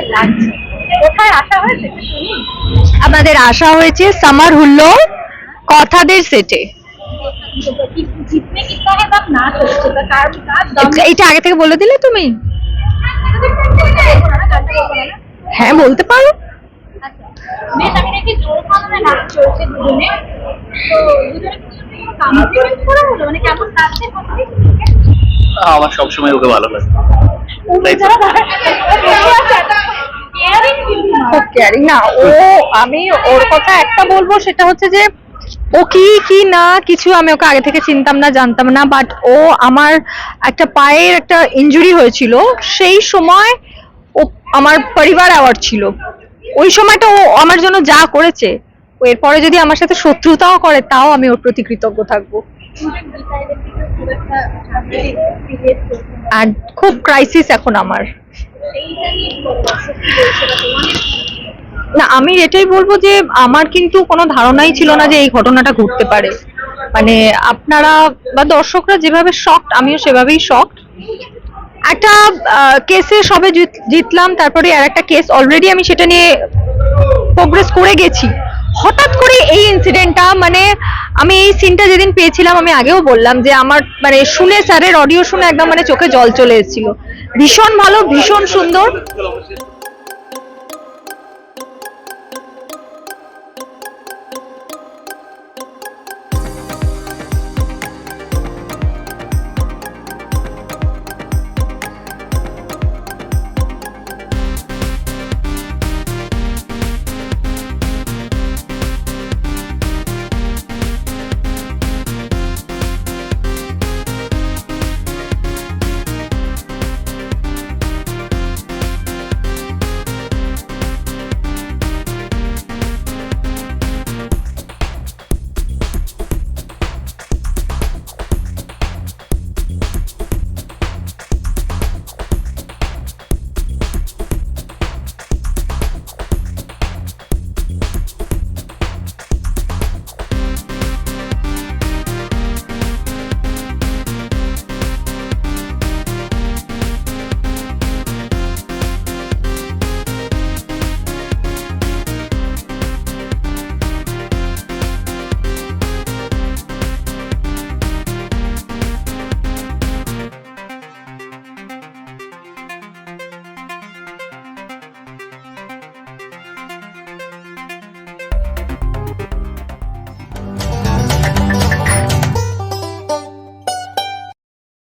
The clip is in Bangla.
তার লাগছে কোথায় আসা হয়েছে শুনি। আমাদের আশা হয়েছে সামার হুল্লো কথাদের সেটে। এটা আগে থেকে বলে দিলে তুমি? হ্যাঁ বলতে পারো। মানে আমার সবসময় ওকে ভালো লাগে। খুব কেয়ারিং না, ও, আমি ওর কথা একটা বলব, সেটা হচ্ছে যে, ও কি কি না, কিছু আমি ওকে আগে থেকে চিনতাম না, জানতাম না বাট ও আমার একটা পায়ের একটা ইনজুরি হয়েছিল, সেই সময় ও আমার পরিবার অ্যাওয়ার্ড ছিল। ওই সময়টা ও আমার জন্য যা করেছে, এরপরে যদি আমার সাথে শত্রুতাও করে, তাও আমি ওর প্রতি কৃতজ্ঞ থাকব। খুব ক্রাইসিস এখন আমার। না, আমি এটাই বলব যে আমার কিন্তু কোনো ধারণাই ছিল না যে এই ঘটনাটা ঘটতে পারে। মানে আপনারা বা দর্শকরা যেভাবে শকড আমিও সেভাবেই শকড একটা কেসে সবে জিত- জিতলাম, তারপরে আর একটা কেস অলরেডি আমি সেটা নিয়ে প্রোগ্রেস করে গেছি। হঠাৎ করে এই ইনসিডেন্টটা মানে আমি এই সিনটা যেদিন পেয়েছিলাম, আমি আগেও বললাম যে আমার মানে শুনে স্যারের অডিও শুনে একদম মানে চোখে জল চলে এসেছিল। ভীষণ ভালো, ভীষণ সুন্দর।